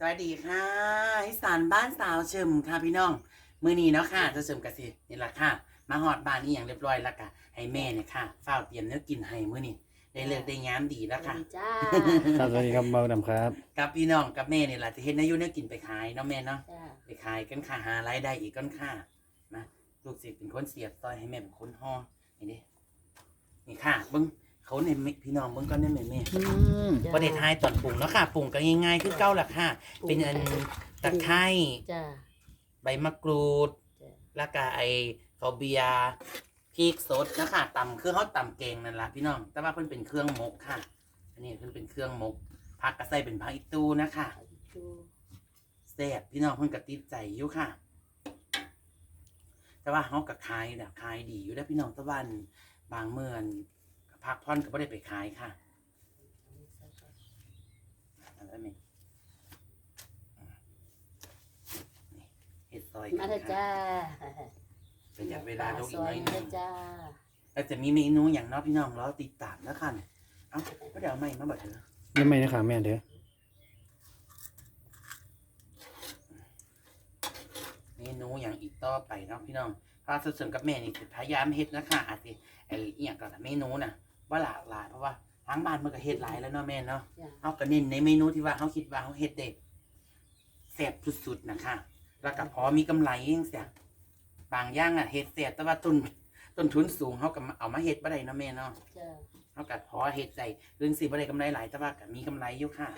สวัสดีค่ะอีสานบ้านสาวเฉิมค่ะพี่น้องมือนี้เนาะค่ะจะเฉิมกะสินี่แหละค่ะ มาหอดบ้านนี่อย่างเรียบร้อยแล้วกะให้แม่เนี่ยค่ะเฝ้าวเตรียมเนื้อกินให้มื้อนี้ได้เลิกได้งามดีแล้วค่ะสวัสดีจ้าครับสวัสดีครับเบาดำครับ กับพี่น้องกับแม่นี่แหละจะเห็นนายุเนื้อกินไปขายเนาะแม่เนาะจ้าไปขายกันค่ะหารายได้อีกก้อนค่ะนะลูกศิษย์เป็นคนเสียบซอยให้แม่เป็นคนห่อนี่เดินี่ค่ะเบิ้ง เขาเนี่ยพี่น้องเบิ้งก้อนเนี่ยแม่แม่จ้าประเด็นไทยตอนปรุงเนาะค่ะปรุงก็ง่ายๆคือเก้าละค่ะ เป็นอันตะไคร้จ้า ใบมะกรูด จ้าแล้วก็ไอข้าวเบียร์พริกสดนะคะตำคือเขาตำเกงนั่นแหละพี่น้อง แต่ว่าเพิ่นเป็นเครื่องมกค่ะ อันนี้เพิ่นเป็นเครื่องมกผักกระใส่เป็นผักอีตูนะคะจูแซ่บพี่น้องเพิ่นก็ติดใจอยู่ค่ะ แต่ว่าเขาก็ขายนะขายดีอยู่แล้วพี่น้องตะวันบางเมื่อน พักผ่อนก็ไม่ได้ไปขายค่ะอะไรนี่นี่เห็ดซอยมากันเถอะค่ะจ้าประหยัดเวลาลงอีซกอหยน่อยหนึเถอะงจ้าแล้วจะมีเมนูอย่างเน้อพี่น้องรอติดตามแล้วค่ะเอ้าก็เดี๋ยวเอาไม่มาบอกเถอะยังไม่นะครับแม่เด้อเมนูอย่างอีกต่อไปเนาะพี่น้องพาสุดๆกับแม่นี่สิพยายามเฮ็ดนะคะอาจจะไอ้อหย่างก่อนนะเมนูน่ะ ว่าหลากหลายเพราะว่าทางบ้านมันก็เฮ็ดหลายแล้วเนาะแม่เนาะจ้าเอาก็เน้นในเมนูที่ว่าเขาคิดว่าเขาเฮ็ดเด็ดแซ่บสุดๆนะคะ แล้วก็พอมีกำไรเองเสียบางอย่างอะเฮ็ดแซ่บแต่ว่าต้นต้นทุนสูงเขาก็เอามาเฮ็ดบ่ได้เนาะแม่เนาะ จ้าเขากัดพอเฮ็ดใจเรื่องสิบ่ได้กำไรหลายแต่ว่าก็มีกำไรอยู่ค่ะ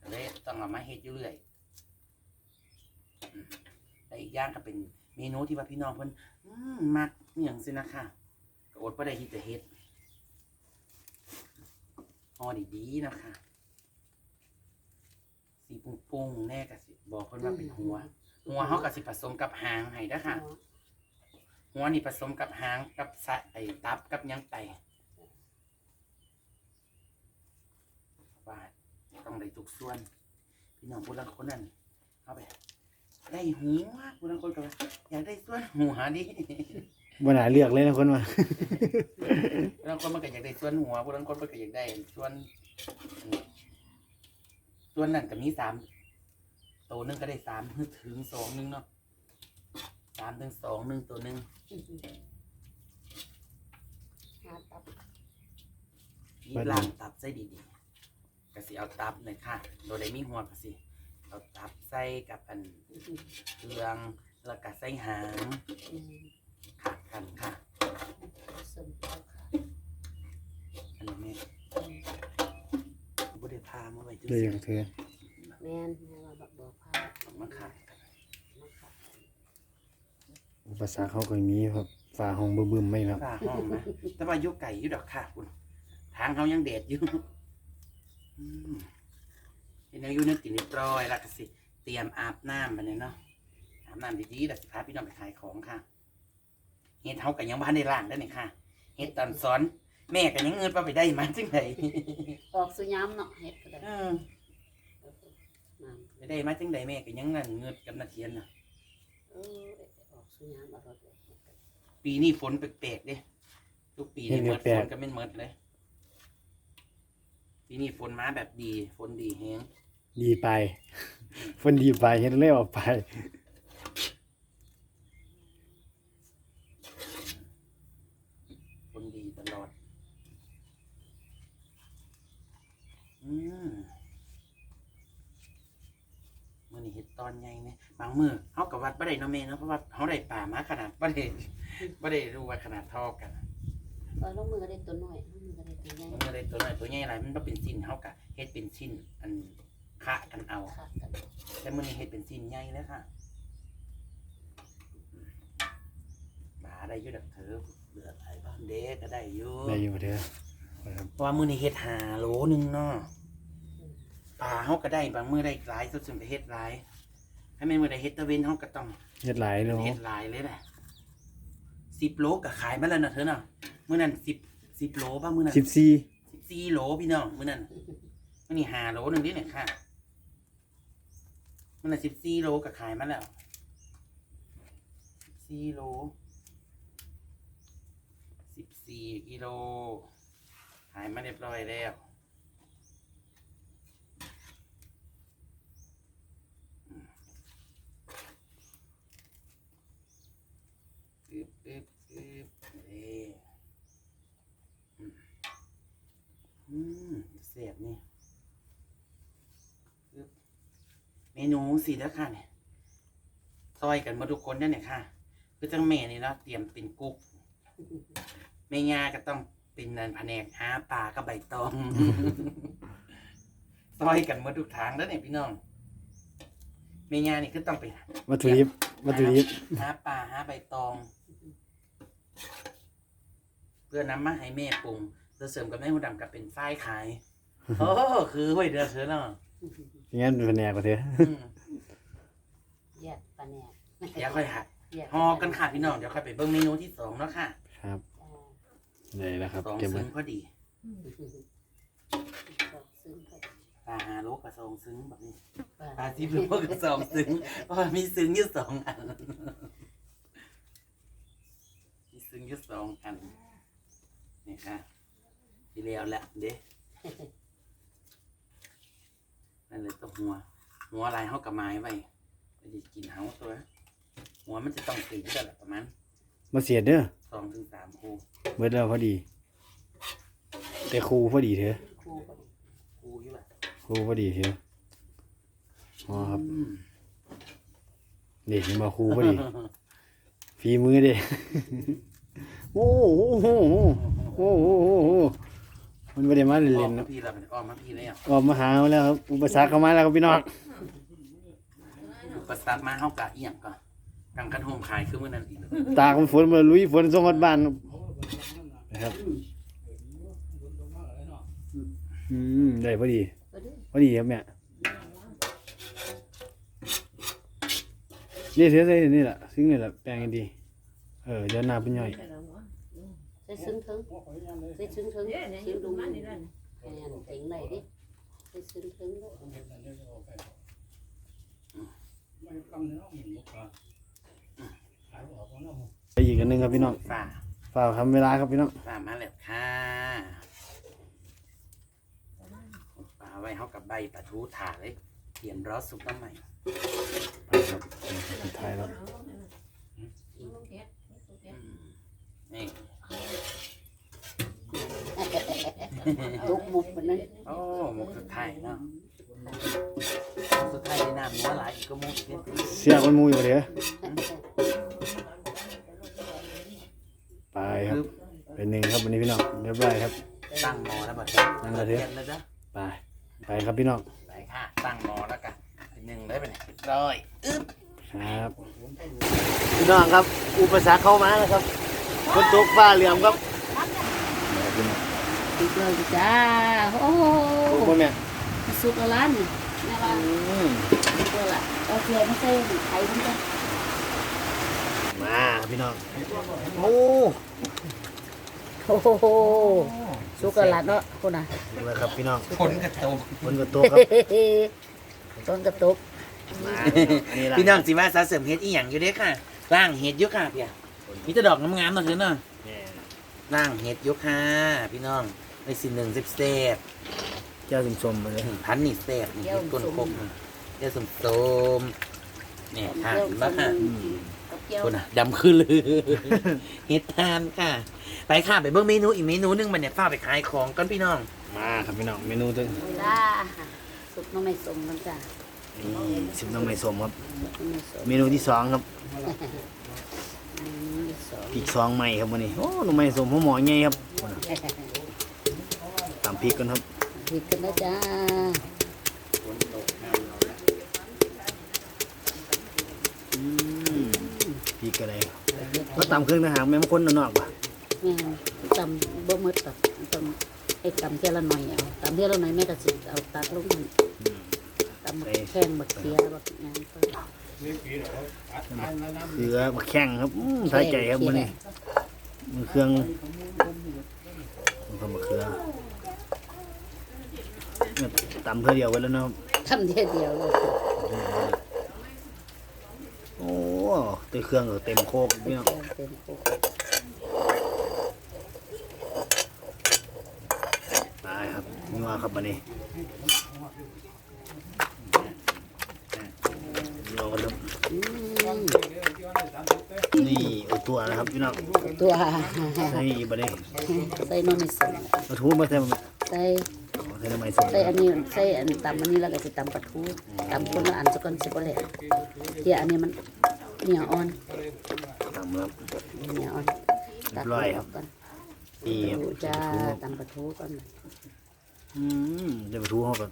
ก็เลยต้องเอามาเฮ็ดอยู่เรื่อยอืมแต่อีกอย่างก็เป็นเมนูที่ว่าพี่น้องเพิ่นอืมมักอหย่างสินะคะก็อดบ่ได้ที่จะเฮ็ด ฮอดีๆนะคะ สีปุ้งๆแน่ก็สิบอกเพิ่นว่าเป็นหัว หัวเขาก็สิผสมกับหางให้เด้อค่ะหัวนี่ผสมกับหางกับสะไอ้ตับกับหยังไตว่าต้องได้ทุกส่วน พี่น้องผู้ลังคนนั้นเอาไป ได้หัวผู้ลังคนก็ว่าอยากได้ส่วนหัวดิ วันไหนาเลือกเลยนะคนว่า ผู้ลังคนมันก็อยากได้ส่วนหัวผู้ลังคนมันก็อยากได้ส่วนอืมส่วนนั้นก็มีสามตัวหนึงก็ได้สามถึงสองหนึงเนาะสามถึงสองหนึ่งตัวหนึ่งหาตับนี่ล่างตับใส่ดีๆก็สิเอาตับเลยค่ะโดยได้มีหัวก็สิเอาตับใส่กับอันเครื่องแล้วก็ใส่หาง ขาดกันค่ะสมเข้าค่ะอันนี้แม่บุได้พามาไว้จุดเลยอย่างเธอแม่นแม่ว่าบักบอกพามาขาดกันมาค่ะอุปสรรคเขาก็มีครับฝ่าห้องบึ้มๆไม่ครับฝ้าห้องนะแต่ว่าอยุไก่อยุดอกค่ะคุณทางเขายังเด็ดอยู่อืมเห็นอายุนึกกินเรียบร้อยแล้วก็สิ เตรียมอาบน้ำมาเนี่ยเนาะอาบน้ำดีๆแล้วสิพาพี่น้องไปขายของค่ะ เฮ็ดเฮากันยังบ้านได้ล่างได้อนี่ค่ะเฮ็ดตอนสอน แม่กันยังเงินว่าไปได้มาจังไดออกสุยามเนาะเฮ็ดก็ได้เออน้ไปได้มาจังไดแม่ก็ยังนั่นเงินกับนาเทียนน่ะำเออออกสุยามเอารถเลยเฮ็ดก็ได้ปีนี้ฝนแปลกๆเด้ทุกปีนี่เมิดฝนก็ไม่นเมิดเลยปีนี้ฝนมาแบบดี ฝนดีแฮงดีไป ฝนดีไปเฮ็ดเลยออกไป ฝนดีตลอด อืมมื้อนี้เฮ็ดตอนใหญ่เนี่ยบางมื้อเฮากับวัดบ่ได้เนาะแม่เนาะเพราะว่าเฮาได้ป่ามาขนาดบ่ได้บ่ได้รู้ว่าขนาดเท่อกันเออลงมือก็ได้ตัวน้อยลงมือก็ได้ตัวใหญ่มันก็เลยตัวน้อยตัวใหญ่หลายมันบ่เป็นชิ้นเฮากะเฮ็ดเป็นชิ้นอันคะกันเอาขาดกันแต่มื้อนี้เฮ็ดเป็นชิ้นใหญ่แล้วค่ะบาได้อยู่ดอกเถอะเหลือหลายบ้านเด้ก็ได้อยู่ได้อยู่เด้อครับเพราะว่ามื้อนี้เฮ็ดหาโลหนึงเนาะ ปลาเฮาก็ได้บางมื้อได้หลายสุดๆก็เฮ็ดหลายถ้าแม่นมื้อใดเฮ็ดตะเวนเฮาก็ต้องเฮ็ดหลายเนาะเฮ็ดหลายเลยแหละ10โลก็ขายมาแล้วนะเธอเนาะมื้อนั้น10 10โลป่ะมื้อนั้นสิบสี่สิบสี่โหลพี่น้องมื่อนั้นมื่อนี้หาโหลหนึ่งนี่เนี่ยค่ะมื่อนั้นสิบสี่โหลก็ขายมาแล้วสิบสี่โหลสิบสี่กิโลขายมาเรียบร้อยแล้ว เมนู สิแล้วค่ะเนี่ยซอยกันหมาทุกคนได้เนี่ยค่ะ คือจังแม่นี่เนาะเตรียมเป็นกุ๊กแม่ยาก็ต้องเป็นนันแผนกหาปลากับใบตองซอยกันหมาทุกทางแล้วเนี่ยพี่น้องแม่ยานี่ก็ต้องไปวัตถุดิบวัตถุดิบหาปลาหาใบตอง เพื่อนำมาให้แม่ปรุงแล้วเสริมกับแม่หูดำกับเป็นฝ้ายขายโอ้คือไว้เดือดเสือเนาะอย่างนั้นเป็นแผนกกว่าเถอะอืมแยกปลาแหนกเดี๋ยวค่อยหัดแยฮอกันค่ะพี่น้องเดี๋ยวค่อยไปเบิ่งเมนูที่สองเนาะค่ะครับอ่าได้แล้วครับสองเก็บซึ้ไว้งพอดีบอกซึ้งก็ปลาฮาโลกับสองซึ้งแบบนี้ปลาปลาที่เพิ่งกับสองซึ้งเพราะว่ามีซึ้งอยู่สองอันมีซึ้งอยู่สองอันนี่ค่ะที่แล้วแหละเด้นั่นเลยต้องหัว หัวลายเฮากับไม้ไว้ ไปดิกินเฮาตัวหัวมันจะต้องตีกันแหละประมาณมาเสียดเด้อสองถึงสามคูเบิดแล้วพอดี แต่ครูพอดีเถอะคู่ก็ดีคูอยู่แบบครูพอดีเถอะอ๋อครับอืมเด็กมาครูพอดี ฝีมือเด้ โอ้โหโอ้โหโอ้โหโอ้โหมันไม่ได้มาออเล่กนๆมาเนาะพี่เราเป็นออกมาพี่แล้วออกมาหาเราแล้วครับอุปสรรคเข้ามาแล้วครับพี่น้องอุ ปสรรคมาเฮากะเอียงก่อนกังกันโฮมขายคือมื้อนั้นอีกตากมันฝนมาลุยฝนส่งฮอดบ้านนะครับอืมได้พอดีพอดีครับแม่ยนี่เสียใส่นี่แหละซึ่งนี่แหละแปลงดี เออเดี๋ยวนาเป็นย่อยใส่ซึ้งถึงใส่ซึ้งถึงซึ้งดูมันนี่นั่นแม่นติง ไหนดิใส่ซึ้งถึงแล้วไปอีกอันหนึงครับพี่น้องฝ่าฝากทำเวลาครับพี่น้องฝ่ามาแล้วค่ะปลาไว้เฮากับใบปลาทูถาเลยเตรียมรอสุกน้ำใหม่ไปครับสุดท้ายแล้วอืมนี่ตุกบุบมันนั่นโอ้หมกสุดท้ายเนาะ สุดท้ายได้น้ำนัวหลายอีกก็มุกเนี่ยเสียคนหมูอยู่เดี๋ยวไปครับ เป็นหนึ่งครับวันนี้พี่น้องเรียบร้อยครับ ตั้งหมอแล้วบัดนี้ตั้งแล้วเด้อเย็นเลยจ้ะไปไปครับพี่น้องไปค่ะ ตั้งหมอแล้วกันอันหนึ่งได้ไปไหนเรียบร้อยอึ๊บครับ พี่น้องครับ อุปสรรคเข้ามาแล้วครับคนตกฟ้าเหลี่ยมครับ ติดเลยจ้า โอ้โหทุกคนเนี่ย สุกแล้วล่ะนี่แม่ว่าอืมสุกแล้วล่ะเอาเกลือมาใส่ไข่มันจ้ะมาครับพี่น้อง โอ้โอ้โหสุกแล้วล่ะเนาะคุณน่ะดูเลยครับพี่น้องผลกระตกคนก็ตกครับต้นกระตุกมาอันนี้ละพี่น้องสิว่าสาเสริมเฮ็ดอีหยังอยู่เด้อค่ะร่างเฮ็ดอยู่ค่ะพี่อะมีแต่ดอกงามๆเนาะเถอะเนาะแม่ร่างเฮ็ดอยู่ค่ะพี่น้องในสิหนึ่งสิบเซฟ เจ้าสมๆมาเลยพันนี่เซฟนี่เฮ็ดก้นครบนี่เดี๋ยวสมโสมเนี่ยค่ะเกี่ยวเห็นกัปะบค่ะกับเกี่ยวคนอะดำขึ้นเลยเฮ็ดทานค่ะ ไปค่ะไปเบิ่งเมนูอีกเมนูหนึงมันเนี่ยฝ้ากไปขายของกันพี่น้อง มาครับพี่น้องเมนูตัวจ้าสุกน้องไม่สมมันจ้ะนี่สิบน้องไม่สมครับสุกน้องไม่สมเมนูที่สองครับอืมสองพริกสองใหม่ครับวันนี้ โอ้หนูไม่สมหัวหมอไงครับตามพริกกันครับ ผิดกันนะจ้าอืมพริกอะไรก็ตามเครื่องทหารแม่มาคนนอกๆป่ะแม่ตำบ่หมดตับตำไอ้ตำเท่าละหน่อยเอาตำเท่าละหน่อยแม่ก็สิเอาตักลงมันตำบักแข้งบักเขียบักหยังก็เสือมาแข่งครับอืมท้ายใจครับวันนี้มือเครื่องมันก็มาเครือเนี่ย ตำเพื่อเดียวไว้แล้วเนาะทำเดียวเดียวเลยโอ้เต็มเครื่องก็เต็มโคกพี่น้องเต็มโคกตายครับนัวครับวันนี้รอกันครับอืมนี่เอาตัวนะครับพี่น้องตัวใส่บันนี้ใส่น้องไม่สมมาทูมาใส่มาใส่อ๋อใส่ น้ำมันส้มใส่อันนี้ใส่อันตำอันนี้แล้วก็สิตำปลาทูตำคนละอันสักคนสิบ่แหลกเที่ยอันนี้มันเหนียวอ่อนตำครับเหนียวอ่อนตัดเรียบร้อยครับก่อนนี่ครับดูจ้าตำปลาทูก่อนอืมเดี๋ยวไปทูเขาก็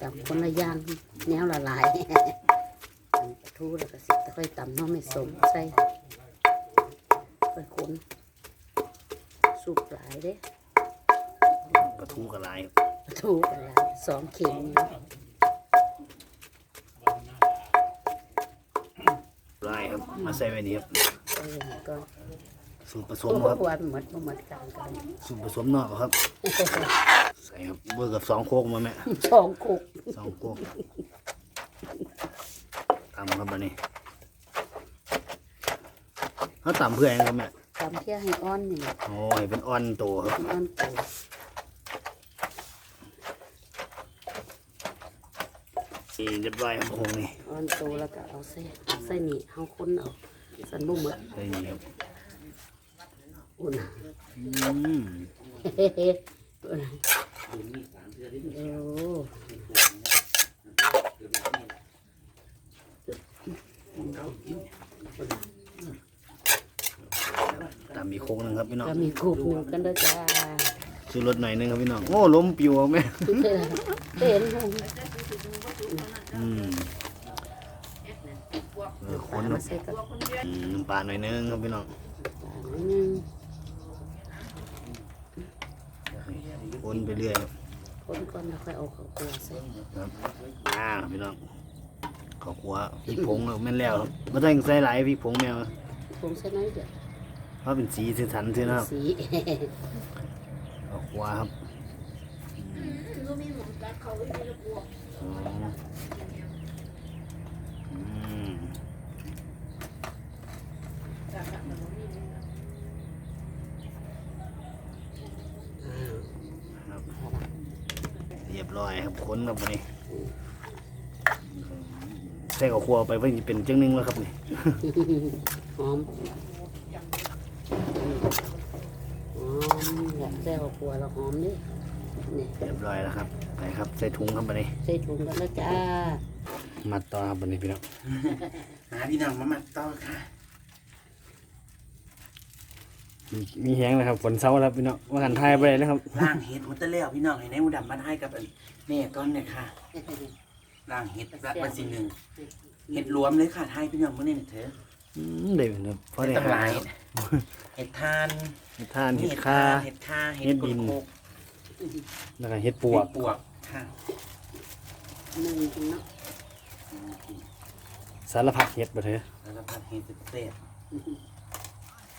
ตำคนละอย่างแนวละลายตำปลาทูแล้วก็สิค่อยตำน้องไม่สมใส่ค่อยคนสุกหลายเด้ ปลาทูกับลายครับปลาทูกันหลายสองเข่งนี่ลายครับ มาใส่ไว้นี่ครับใส่อันนี้ก่อนสูตรผสตัวมครับหวานหมดบ่หมดกันกันสูตรผสมเนอกครับ ใส่ครับเบอร์กับสองโคกมาแม่สองกุกสองโคกตำครับบันนี้เขาตำเพื่ออะไรครับแม่ตำเที่ยให้อ่อนนี่โอ้ยเป็นอ่อนโตครับอ่อนโต นี่เรียบร้อยครับคงนี่อ่อนโตแล้วก็เอาใส่เอาใส่นี่เฮาคนเอาสันบ่หมดใส่นี่ครับอุ่นอืมเฮ้เฮ้อุ่นโอ้ตำอีกโคกหนึงครับพี่น้องก็มีกุกหนึงกันเด้อจ้า ซื้อรถหน่อยหนึงครับพี่น้องโอ้ล้มปิวเอาแม่ เห็นบ่ อืมเออปคลานครัมาบใส่กันอืมน้ำปลาหน่อยหนึงครับพี่น้องปลาหน่อยหนึงคนไปเรื่อยครับคนก่อนแล้วค่อยเอาข้าวคั่วใส่ครับอ่าพี่น้องขอขัวพริกผงครับแม่นแล้วครับไม่ต้องใส่หลายพริกผงแมวผงใส่น้อยเดียวเพราะเป็นสีสีสันสีนะครับสี ขอขัวครับ อ๋ออืมครับเรียบ ร้อยครับคนครับวันนี้ใส่ข้าวคั่วไปเพื่อเป็นจังหนึงแล้วครับนี่หอมหอมอยากใส่ข้าวคั่วแล้วหอมนี่นี่เรียบร้อยแล้วครับไปครับใส่ถุงครับวันนี้ใส่ถุงกันแล้วจ้ามัดต่อครับวันนี้พี่น้องหาพี่น้องมามัดต่อค่ะ มีมีแห้งนะครับฝนเศร้าแล้วพี่น้องว่ากันทายไปเลยนะครับล่างเห็ดหมดแต่แล้วพี่น้องให้ในหมูดำมาให้กับอันแม่ก้อนเนี่ยค่ะล่างเห็ดละบันสีหนึ่งเห็ดรวมเลยค่ะให้พี่น้องมื่อนี้เถอะอืมเดี๋ยวครับเพราะได้เห็ดตำหาลายครับเห็ดทานเห็ดท่านเห็ดคา เห็ดคาเห็ดเห็ดกดิดนโคกแล้วก็เห็ดปวกเห็ดปวกค่ะหนึ่งถุงเนาะสารพัดเห็ดบ่เถอะแล้วก็ผัดเห็ดเศษ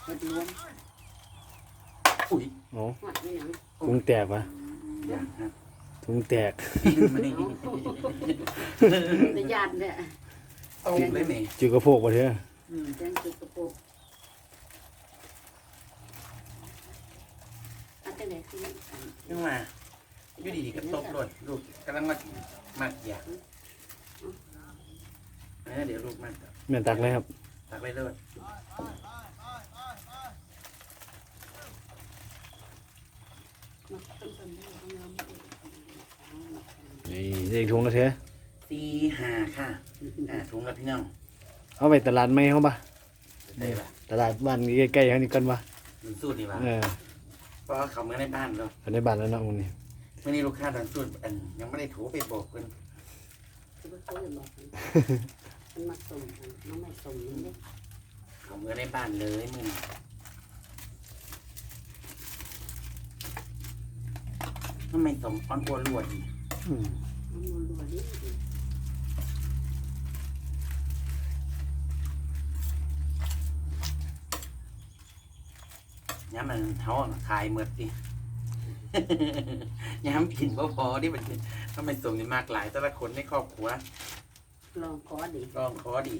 เฮ็ดรวมๆ อุ้ยโอ้หอดนี่หยังถุงแตกวะอย่างครับถุงแตกไม่ได้ในญาติเนี่ยต้มเลยแม่จืดกระโพกบ่เถอะอืมแจ้งจุดกระโปรงอันเป็นไหนคืออันนึกว่าอยู่ดีๆก็ตบรถลูกกำลังมามัดอยากเออเดี๋ยวลูกมัดแม่นตักเลยครับตักไปเลยมันต้องเป็ นเรื่องของเรานี่เด็กถุงแล้วเถอะตีห้าค่ะอ่าถุงกับพี่น้องเอาไปตลาดไหมเขาปะได้ปะตลาดบ้านใกล้ๆเขานี่กันปะมันสูตรนี่ปะเออเพราะว่าเขาเมื่อในบ้านเราไปในบ้านแล้วเนาะมึงนี่เมื่อนี้ลูกค้าดันสูตรอันยังไม่ได้โถูไปบอกเพิ่นคือว่าเขาจะบอกกันมันมาส่งกันน้องไม่ส่งนี่เด้เขาเมื่อในบ้านเลยมึง ทำไมสมออนปัวลวดอีอืมมันรัวๆนี่ย้ำมันเท่าน่ะขายเมือดดิ ย้ำกินบ่พอที่มันทำไมสมนี่มากหลายแต่ละคนในครอบครัวลองขอดีลองขอดี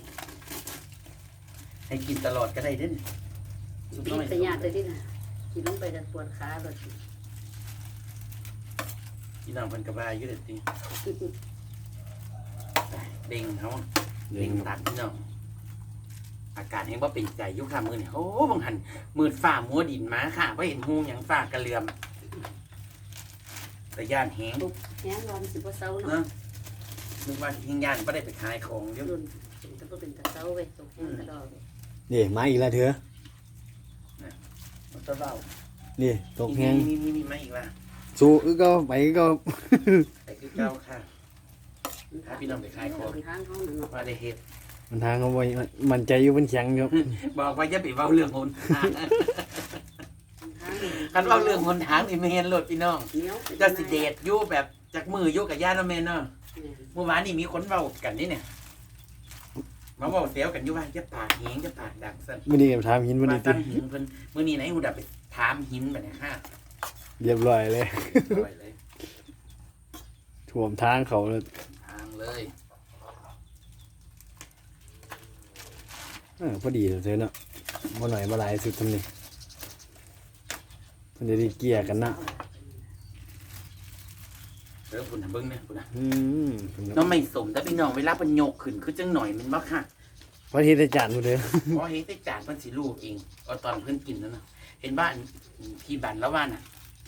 ให้กินตลอดก็ได้ด้นซุปปีน้อยแต่ญาติที่น่ะกินลงไปจะปวดขาแบบ พี่น้องเพิ่นก็ว่าอยู่เด็ดติเด้งเขาเด็เด้กงตักพี่น้องอากาศแห้งว่าเป็นใจอยุคค่ะมือนี่โอ้บังหันมืดฝ่ามัวดินมาค่ะว่าเห็นหูหยังฝ่ากระเหลือมไปแต่ย่านแหงตุกแห้งร้อนสิบ่เซาเนาะเนาะนึกว่าแหงย่านไม่ได้ไปขายของเดี๋ยวรุ่นเป็นตะบ่เป็นตะเซาเว้ยตุกแห้งกระดอกเว้ยนี่มาอีกแล้วเถอะมันจะเล่านี่ตกแห้งมีมีมีมาอีกละ สู้อึก็ไปก็ แต่คือเก้าค่ะหาพี่น้องไปขายของทางเขานั่นเนาะว่าได้เฮ็ด มันทางเอาไว้มันใจอยู่มันแข็งอยู่บอกว่าอย่าไปเว้าเรื่องหนทางทางคันเว้าเรื่องหนทางนี่ไม่เห็นรถพี่น้องเหนียวจะสิเดทอยู่แบบจากมืออยู่กับญาติเนาะแม่เนาะเมื่อวานนี่มีคนเว้ากันนี่เนี่ยมาเว้าเสียวกันอยู่ว่าจะปากเหงจะปากดังสั่นมื้อนี้ก็ถามหินมื้อมานี้ติตั้งหินเพิ่นมื้อนี้ไหนหูดับไปถามหินแบบนี้ค่ะ เรียบร้อยเลย ปล่อยเลยท่วมทางเขาเลยทางเลยเออพอดีเถอะเนาะบ่หน่อยบ่หลายสุดทำนี่เพิ่นจะได้เกลี่ยกันนะเออคุณน่ะเบิ่งเนี่ยคุณน่ะอืมน้องไม่สมแต่พี่น้องเวลามันโยกขึ้นคือจังหน่อยมันบ่ค่ะ พระอาทิตย์ได้จานพุ่นเด้อเพราะเฮ็ดได้จานมันสิลูกเองก็ตอนเพิ่นกินนั่นน่ะเห็นบ้านที่บ้านแล้วว่าน่ะ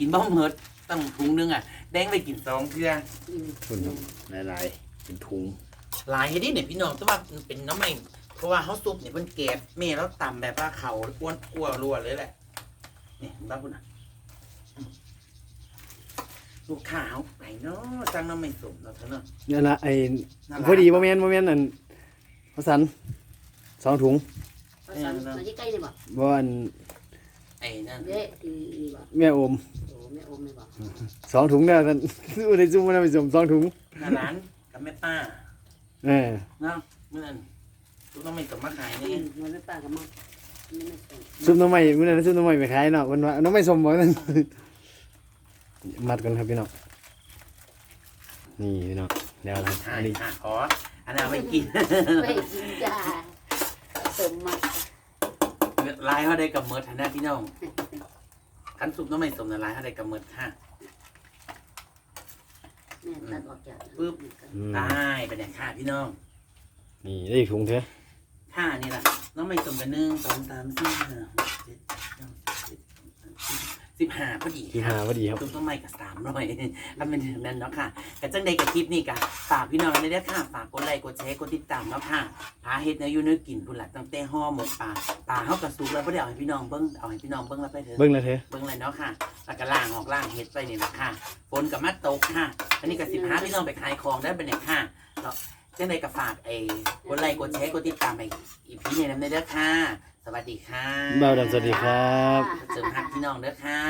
กินบ่หมดตั้งถุงนึงอะแดงไปกินสองเทื่อพุ่นเนาะหลายๆเป็นถุงหลายเฮ็ดนี่เนี่ยพี่น้องแต่ว่ามันเป็นน้ำไม่เพราะว่าเฮาซุปเนี่ยเพิ่นแกบแม่แล้วตำแบบว่าเขาอ้วนอ้วนรัวเลยแหละนี่เห็นบ้าพุ่นน่ะอืมลูกค้าเฮาไปเนาะจังน้ำไม่สมเนาะเถอะเนาะนี่นละไอ้น่ารักพอดีบ่แม่นบ่แม่นอันพระสันสองถุง ภาษาภาษาที่ใกล้นี่บ่บ่อัน ไอ้นั่นเด้ที่นี่บ่แม่อมโอ้แม่อมนี่บ่สองถุงเด้อท่านสู้ได้สู้มันไปสมสองถุงหน้าร้านกับแม่ป้าเออเนาะเมื่อนั้นลูกน้องไม่สมมาขายอืนี่มมันไม่ปากกับมันนี่ไม่ส่งซุปหน้ำใหม่มื้อนั้นซุปหน้ำใหม่ไปขายเนาะมันว่าน้ำไม่สมบ่นั่นมัดกันครับพี่น้องนี่พี่น้องเดี๋ยวครับใช่อันนี้ค่ะขออันนั้นเอาไปกินไม่กินจ้าสมมา ลายเขาได้กับเมิร์ดนะพี่น้องขันซุปน้องไม่สมนะลายเขาได้กับเมิร์ดค่ะแม่ตัดออกจากอืมได้ไปไหนค่ะพี่น้อง นี่ได้อีกถุงเถอะ ค่ะนี่แหละน้องไม่สมกันหนึ่งสองสามสี่ห้าหกเจ็ดแปดเก้าสิบสิบ ห้าพอดีที่หาพอดีครับซุปน้องไม่กับสามร้อยถ้าเป็นถึงนั้นเนาะค่ะแต่จังใดกับคลิปนี้กันฝากพี่น้องในเด้อค่ะฝากกดไลค์กดแชร์กดติดตามเนาะค่ะพาเฮ็ดเนื้ออยู่เนื้อกินพุ่นหลักตั้งแต่ห่อหมกปลาปลาเฮากระสุกแล้วบ่ได้เอาให้พี่น้องเบิ่งเอาให้พี่น้องเบิ่งแล้วไปเถอะเบิ่งแล้วเถอะเบิ่งเลยเนาะค่ะแล้วก็ล่างออกล่างเฮ็ดไปนี่แหละค่ะฝนกับมาตกค่ะอันนี้ก็สิบห้าพี่น้องไปขายของได้เป็นไหนค่ะแล้ว จังใดก็ฝากไอ้กดไลค์กดแชร์กดติดตามไปอีพีนี้นำเด้อค่ะ สวัสดีค่ะบ่าวดำสวัสดีครับ เสริมฮักพี่น้องเด้อค่ะ